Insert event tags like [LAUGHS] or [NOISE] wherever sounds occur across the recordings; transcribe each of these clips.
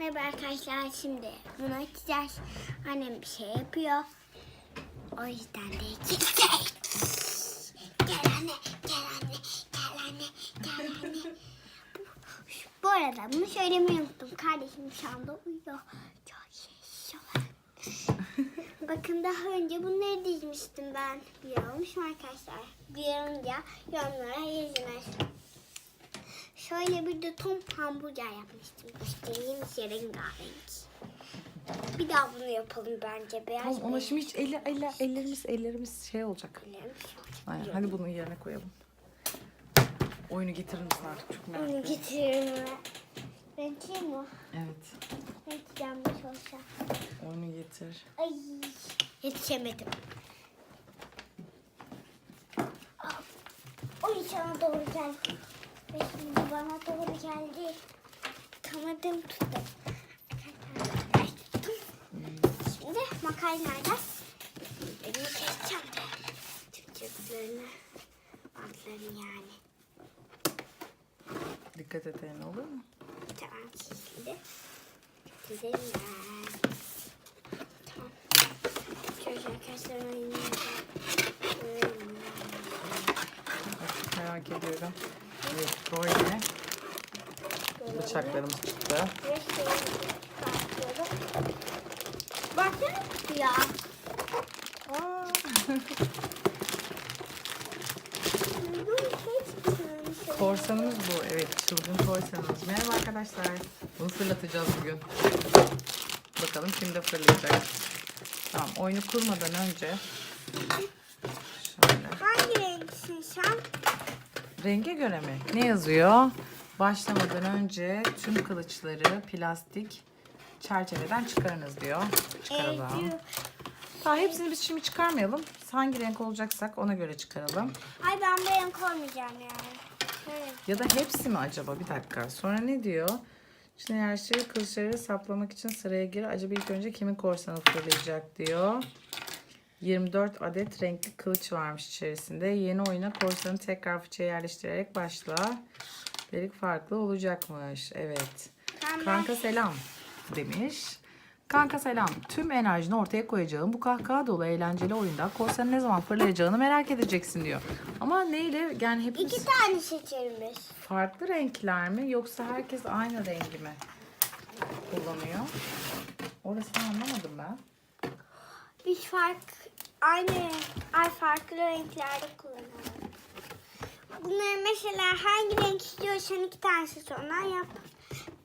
Merhaba arkadaşlar şimdi bunu açacağız. Annem bir şey yapıyor. O yüzden de gideceğiz. Gel anne, gel anne, gel anne, gel anne. Bu, bu arada bunu söylemeyi unuttum. Kardeşim şu anda uyuyor. Çok olarak. Bakın daha önce bunları dizmiştim ben. Biliyormuşum arkadaşlar. Biliyorunca yorumlara yazınız. Şöyle bir de tom hamburger yapmıştım. Göstereyim size rengarenk. Bir daha bunu yapalım bence. Beyaz Tamam ona beyaz. şimdi hiç elle, elle, ellerimiz ellerimiz şey olacak. Biliyorum. Aynen. Hadi bunu yerine koyalım. Oyunu getirir misin artık? Çok merak Onu ediyorum. getiriyorum ben. Renkli mi? Evet. Renkli mi çalışacağım? Oyunu getir. Ay yetişemedim. Ah, O doğru geldi. Ve şimdi bana doğru geldi. Tutamadım tuttum. Tuttum. Şimdi makarnayla elimi keseceğim. Çıkacaklarını. Bantlarını yani. Dikkat et eline olur mu? Tamam şimdi. Güzelim ben. Tamam. Şöyle arkadaşlar oynayacağım. Merak ediyorum. Evet böyle bıçaklarımız çıktı. Ya. [LAUGHS] Korsanımız bu. Evet çılgın korsanımız. Merhaba arkadaşlar. Bunu fırlatacağız bugün. Bakalım kim de fırlayacak. Tamam oyunu kurmadan önce şöyle. Hangi renksin sen? Renge göre mi? Ne yazıyor? Başlamadan önce tüm kılıçları plastik çerçeveden çıkarınız diyor. Çıkaralım. Eylül. Daha hepsini biz şimdi çıkarmayalım. Hangi renk olacaksak ona göre çıkaralım. Ay ben bu renk olmayacağım yani. Evet. Ya da hepsi mi acaba? Bir dakika. Sonra ne diyor? Şimdi her şeyi kılıçları saplamak için sıraya gir. Acaba ilk önce kimin korsanı fırlayacak diyor. 24 adet renkli kılıç varmış içerisinde. Yeni oyuna korsanı tekrar fıçıya yerleştirerek başla. Delik farklı olacakmış. Evet. Kanka selam demiş. Kanka selam. Tüm enerjini ortaya koyacağım. Bu kahkaha dolu eğlenceli oyunda korsanın ne zaman fırlayacağını merak edeceksin diyor. Ama neyle? Yani hepimiz İki tane seçelim biz. farklı renkler mi yoksa herkes aynı rengi mi kullanıyor? Orasını anlamadım ben. Biz fark aynı ay farklı renklerde kullanalım. Bunları mesela hangi renk istiyorsan iki tanesi sonra yap.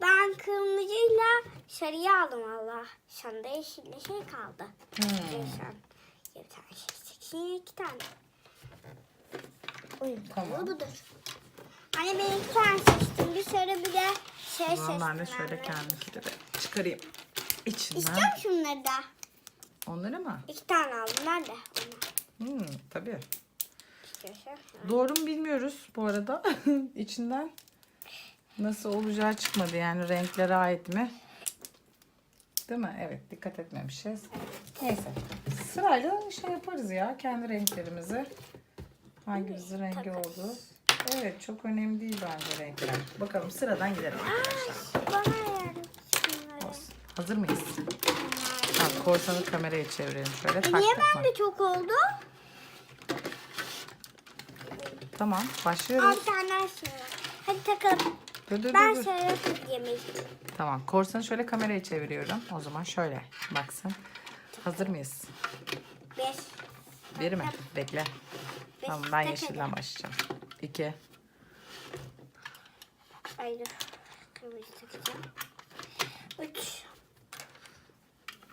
Ben kırmızıyla sarıyı aldım Allah. Sana da yeşille şey kaldı. Hmm. İstiyorsan bir tane şey seçsin iki tane. Oyun Tamam. tamam. budur. Anne ben iki tane seçtim. Bir sarı bir de şey O seçtim. ben de şöyle abi. kendikileri çıkarayım. İçinden. İstiyor musun şunları da? Onları mı? İki tane aldım ben de. Onu Hmm, tabii. Doğru mu bilmiyoruz bu arada. [LAUGHS] İçinden nasıl olacağı çıkmadı yani renklere ait mi? Değil mi? Evet dikkat etmemişiz. Neyse. Sırayla şey yaparız ya kendi renklerimizi. Hangimizin rengi takarız. oldu. Evet çok önemli değil bence renkler. Bakalım sıradan gidelim arkadaşlar. Bana yardım şunları. Olsun. Hazır mıyız? Tamam korsanı kameraya çevirelim şöyle. E Tak, niye takma. bende çok oldu? Tamam başlıyoruz. bir tane şey var. Hadi takalım. Dur dur Ben dur. dur. şöyle yemeği. Tamam. Korsanı şöyle kameraya çeviriyorum. O zaman şöyle baksın. Hazır mıyız? Beş. Bir mi? Bekle. Beş. Tamam ben Tak yeşilden başlayacağım. İki. Ay dur. Kırmızı takacağım. Üç.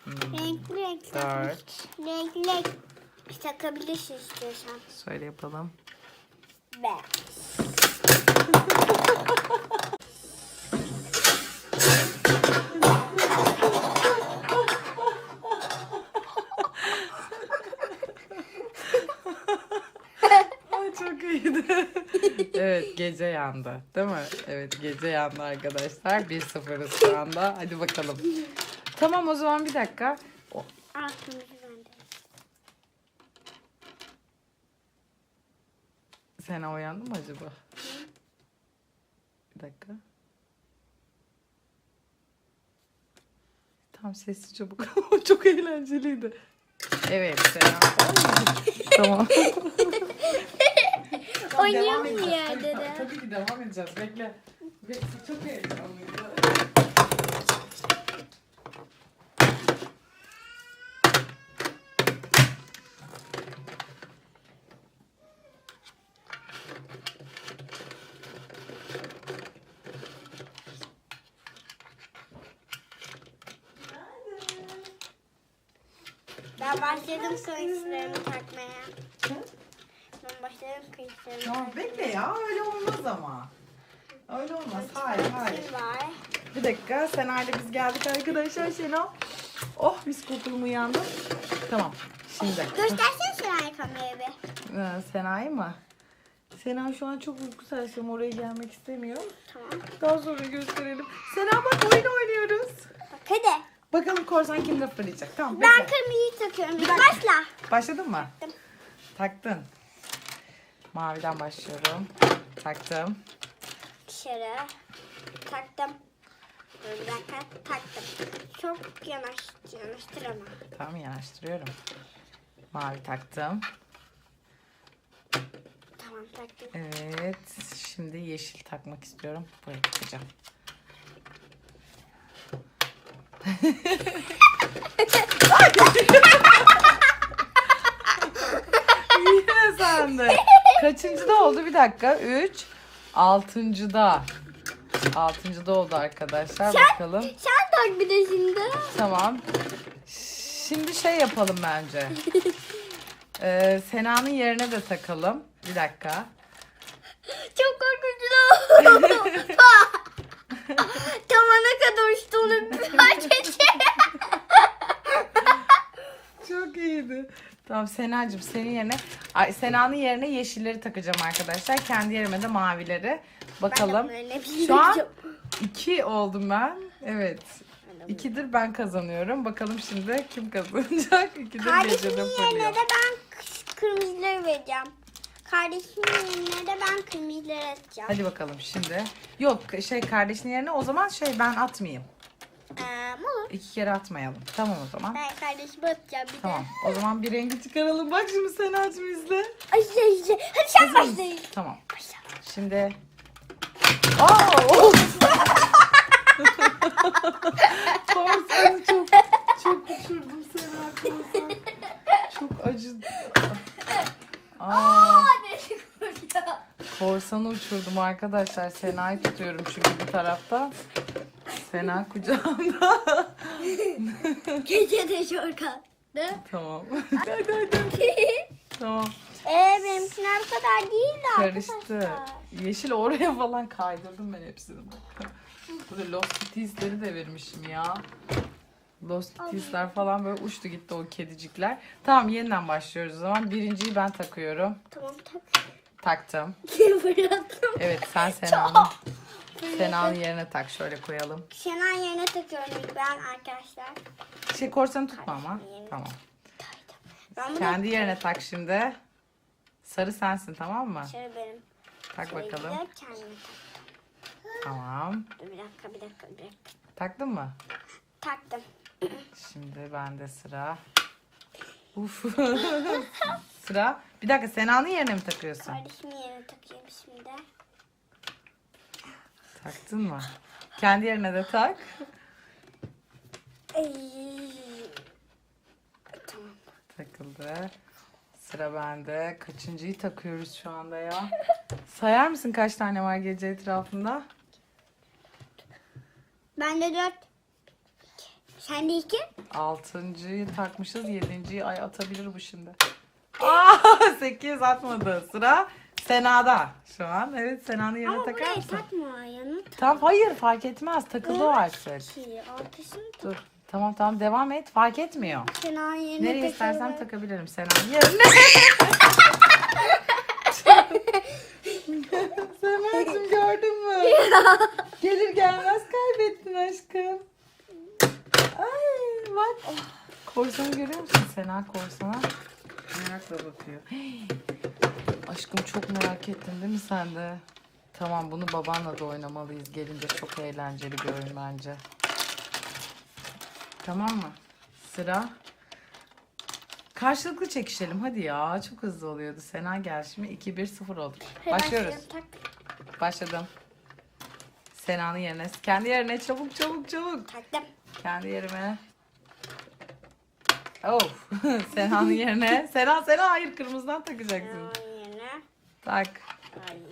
Renkli renkli. Hmm. Dört. Renkli renkli. Takabilirsin istiyorsan. Şöyle yapalım. Beş. Ay çok iyiydi. evet gece yandı. Değil mi? Evet gece yandı arkadaşlar. 1-0'ız şu anda. Hadi bakalım. Tamam o zaman bir dakika. O- Al kırmızı bende. Sen uyandın mı acaba? Bir dakika. Tamam sessizce bakalım. [LAUGHS] Çok eğlenceliydi. Evet Sena. tamam. [LAUGHS] Oynayalım mı edeceğiz. yerde Tabii- ki devam edeceğiz. Bekle. Bekle. Çok heyecanlıydı. Ben başladım kılıçlarımı takmaya. Ben başladım kılıçlarımı Tamam bekle ya. Öyle olmaz ama. Öyle olmaz. Hayır hayır. Kim var? Bir dakika. Sena ile biz geldik arkadaşlar. Sena. Oh mis kokulum uyandım. Tamam. Şimdi. Göstersene Şenay kamerayı bir. Ee, Sena'yı mı? Sena şu an çok uyku sersem oraya gelmek istemiyor. Tamam. Daha sonra gösterelim. Sena bak oyun oynuyoruz. Bak hadi. Bakalım korsan kimde fırlayacak. Tamam Ben bekle. kırmızıyı takıyorum. Bir dakika. Başla. Başladın mı? Taktım. Taktın. Maviden başlıyorum. Taktım. Dışarı. Taktım. Dur bir dakika. Taktım. Çok yanaş, yanaştır ama. Tamam yanaştırıyorum. Mavi taktım. Tamam taktım. Evet. Şimdi yeşil takmak istiyorum. Buraya takacağım. [LAUGHS] Yine sende. Kaçıncıda oldu? Bir dakika. Üç. Altıncıda. Altıncıda oldu arkadaşlar. Bakalım. Sen tak bir de şimdi. Tamam. Şimdi şey yapalım bence. [LAUGHS] Ee, Sena'nın yerine de takalım. Bir dakika. Çok korkutucu. [LAUGHS] Tavana kadar uçtu onu bir fark ettim. Çok iyiydi. Tamam Sena'cığım senin yerine Ay, Sena'nın yerine yeşilleri takacağım arkadaşlar. Kendi yerime de mavileri. Bakalım. Şu an iki oldum ben. Evet. İkidir ben kazanıyorum. Bakalım şimdi kim kazanacak? [LAUGHS] İkidir Kardeşimin yerine de ben kırmızıları vereceğim. Kardeşimin yerine de ben kırmızıları atacağım. Hadi bakalım şimdi. Yok şey kardeşin yerine o zaman şey ben atmayayım. Ee, olur. İki kere atmayalım. Tamam o zaman. Ben kardeşime atacağım bir Tamam. de. O zaman bir rengi çıkaralım. Bak şimdi Sena'cığım izle. Ay şey şey. Hadi sen başlayın. Tamam. Başla. Şimdi. Aa! of! [LAUGHS] Korsanı çok çok uçurdum Sena korsan. Çok acı. Aa, korsanı uçurdum arkadaşlar. Sena'yı tutuyorum çünkü bir tarafta. Sena [LAUGHS] kucağımda. [LAUGHS] Gece de kalktı. tamam. Hadi [LAUGHS] hadi. Tamam. Eee benimkiler bu kadar değil de Karıştı. arkadaşlar. Yeşil oraya falan kaydırdım ben hepsini. Burada Lost Cities'leri de vermişim ya. Lost Cities'ler falan böyle uçtu gitti o kedicikler. Tamam yeniden başlıyoruz o zaman. Birinciyi ben takıyorum. Tamam tak. Taktım. Fırlattım. Evet sen Sena'nın Sena'nın yerine tak. Şöyle koyalım. Şenan yerine takıyorum ilk ben arkadaşlar. Şey korsanı tutma ama. Tamam. Ben bunu Kendi yerine tak şimdi. Sarı sensin tamam mı? şöyle benim. Tak Şöyle bakalım. gider, kendime tak. Tamam. Dur bir dakika bir dakika bir dakika. Taktın mı? Taktım. [CLEARS THROAT] Şimdi bende sıra. Uf. [LAUGHS] sıra. Bir dakika Sena'nın yerine mi takıyorsun? Kardeşimin yerine takayım şimdi. Taktın mı? Kendi yerine de tak. Tamam. Takıldı. Sıra bende. Kaçıncıyı takıyoruz şu anda ya? Sayar mısın kaç tane var gece etrafında? Bende dört. Sende iki. Altıncıyı takmışız. Yedinciyi ay atabilir bu şimdi. Aa, [LAUGHS] sekiz atmadı. Sıra Sena'da şu an. Evet Sena'nın yerine Ama takar buraya mısın? takma. Tamam hayır fark etmez. Takıldı o artık. Ki altısını tak. Dur. Tamam tamam devam et. Fark etmiyor. Şenay'ın yerine Nereye istersen takabilirim Sena'nın yerine. [LAUGHS] Sena'cığım gördün mü? Gelir gelmez kaybettin aşkım. Ay bak. Korsanı görüyor musun Sena korsana? Merakla bakıyor. Hey. [GASPS] Aşkım çok merak ettin değil mi sen de? Tamam bunu babanla da oynamalıyız. Gelince çok eğlenceli bir oyun bence. Tamam mı? Sıra. Karşılıklı çekişelim hadi ya. Çok hızlı oluyordu. Sena gel şimdi 2-1-0 oldu. Başlıyoruz. Başladım. Sena'nın yerine. Kendi yerine çabuk çabuk çabuk. Taktım. Kendi yerime. Of. [LAUGHS] Sena'nın yerine. [LAUGHS] Sena Sena hayır kırmızıdan takacaksın. Onun yerine. Tak. Hayır.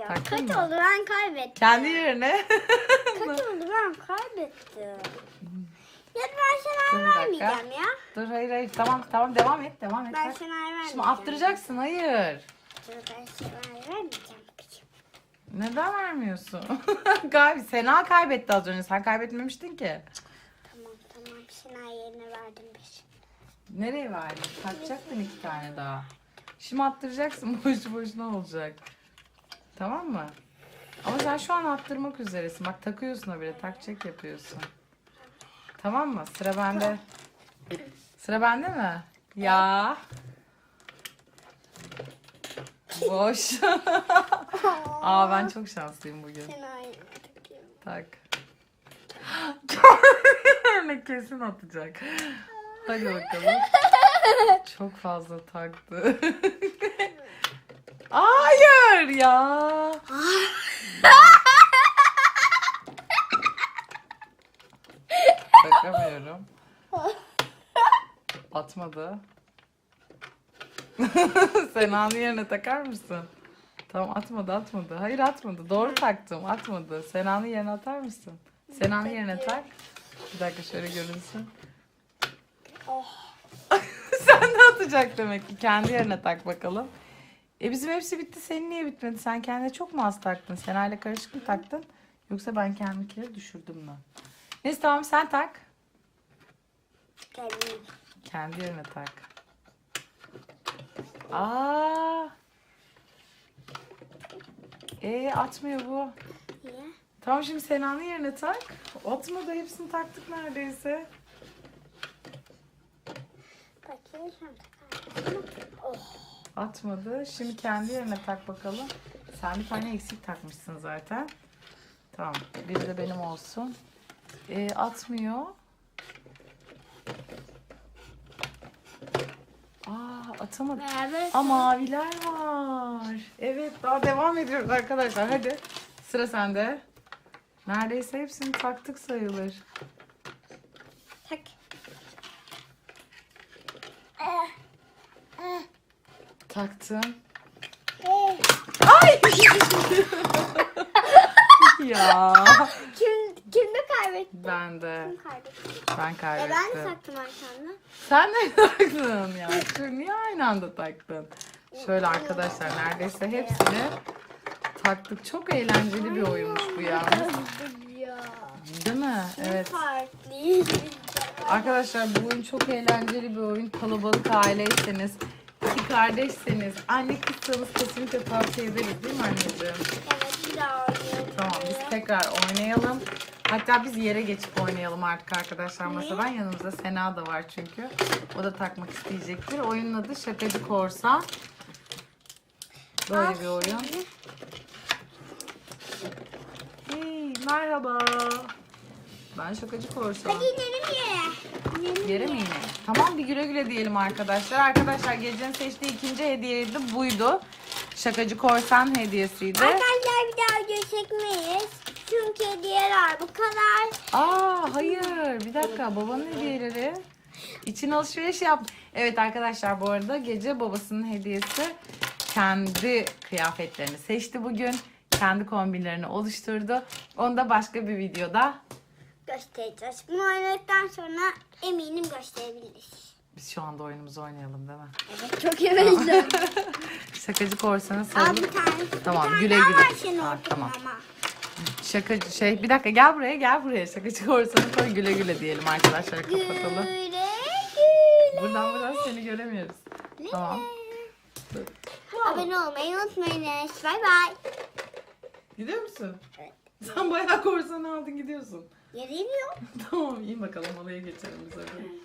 Ya Taktın kaç mı? oldu ben kaybettim. Kendi yerine. [LAUGHS] Kaç oldu ben kaybettim. Ya ben bir dakika. vermeyeceğim ya. Dur hayır hayır. Tamam tamam devam et devam et. Ben Tak. vermeyeceğim. Şimdi attıracaksın hayır. Dur ben sana vermeyeceğim. kızım. Neden vermiyorsun? [LAUGHS] Galiba Sena kaybetti az önce. Sen kaybetmemiştin ki. Tamam tamam Şenay yerine verdim bir. Nereye verdin? Takacaktın iki tane daha. Şimdi attıracaksın. [LAUGHS] Boşu boşuna olacak. Tamam mı? Ama sen şu an attırmak üzeresin. Bak takıyorsun o bile. Tak yapıyorsun. Tamam mı? Sıra bende. Sıra bende mi? Ya. Boş. [LAUGHS] Aa ben çok şanslıyım bugün. Takıyorum. Tak. [LAUGHS] ne kesin atacak. Hadi bakalım. [LAUGHS] Çok fazla taktı. Hayır ya. Takamıyorum. Atmadı. [LAUGHS] Sena'nın yerine takar mısın? Tamam atmadı atmadı. Hayır atmadı. Doğru taktım. Atmadı. Sena'nın yerine atar mısın? Sena'nın yerine tak. Bir dakika şöyle görünsün. Oh. [LAUGHS] Sen de atacak demek ki. Kendi yerine tak bakalım. E bizim hepsi bitti. Senin niye bitmedi? Sen kendine çok mu az taktın? Sena ile karışık mı taktın? Yoksa ben kendimkileri düşürdüm mü? Neyse tamam sen tak. Geldim. Kendi yerine tak. Aa. E atmıyor bu. Niye? Tamam şimdi Sena'nın yerine tak. Atmadı hepsini taktık neredeyse. Bakayım takar. Oh. Atmadı. Şimdi kendi yerine tak bakalım. Sen bir tane eksik takmışsın zaten. Tamam. Bir de benim olsun. E, atmıyor. Aa atamadı. Beraber. Aa maviler var. Evet daha devam ediyoruz arkadaşlar. Hadi sıra sende. Neredeyse hepsini taktık sayılır. Taktın. Eh. Ay! [LAUGHS] ya. Kim, kimde kaybetti? Ben de. Kim kaybetti? Ben E kaybettim. ben de taktım arkamda. Sen ne [LAUGHS] taktın ya? Şu niye aynı anda taktın? Şöyle arkadaşlar neredeyse hepsini taktık. Çok eğlenceli bir oyunmuş bu. Ya. Değil mi? Evet. Farklı. Arkadaşlar bu oyun çok eğlenceli bir oyun. Kalabalık aileyseniz, kardeşseniz, anne kızsanız kesinlikle tavsiye ederiz değil mi anneciğim? Evet bir daha oynayalım. Tamam biz tekrar oynayalım. Hatta biz yere geçip oynayalım artık arkadaşlar masadan. Yanımızda Sena da var çünkü. O da takmak isteyecektir. Oyunun adı Şakacı Korsan. Böyle bir oyun. Hey, merhaba. Ben Şakacı Korsan. Hadi inelim yere. Yere mi inelim? Tamam bir güle güle diyelim arkadaşlar. Arkadaşlar gecenin seçtiği ikinci hediyeydi buydu. Şakacı Korsan hediyesiydi. Arkadaşlar bir daha video çekmeyiz. Çünkü hediyeler bu kadar. Aa hayır bir dakika babanın hediyeleri. İçin alışveriş yap. Evet arkadaşlar bu arada gece babasının hediyesi kendi kıyafetlerini seçti bugün. Kendi kombinlerini oluşturdu. Onu da başka bir videoda Göstereceğiz. Bunu oynadıktan sonra eminim gösterebiliriz. biz şu anda oyunumuzu oynayalım değil mi? Evet çok emindim. [LAUGHS] Şakacı korsanı Al sarılıp bir tane. Tamam, bir tane güle güle. var senin tamam. ama. şakacı şey bir dakika gel buraya gel buraya şakacı korsanı koy güle güle diyelim arkadaşlar kapatalım. Güle güle. Buradan buradan seni göremiyoruz. Tamam. Abone olmayı unutmayınız. Bay bay. Gidiyor musun? Evet. Sen bayağı korsan aldın gidiyorsun. Yere iniyor. [LAUGHS] tamam iyi bakalım olaya geçelim biz hadi.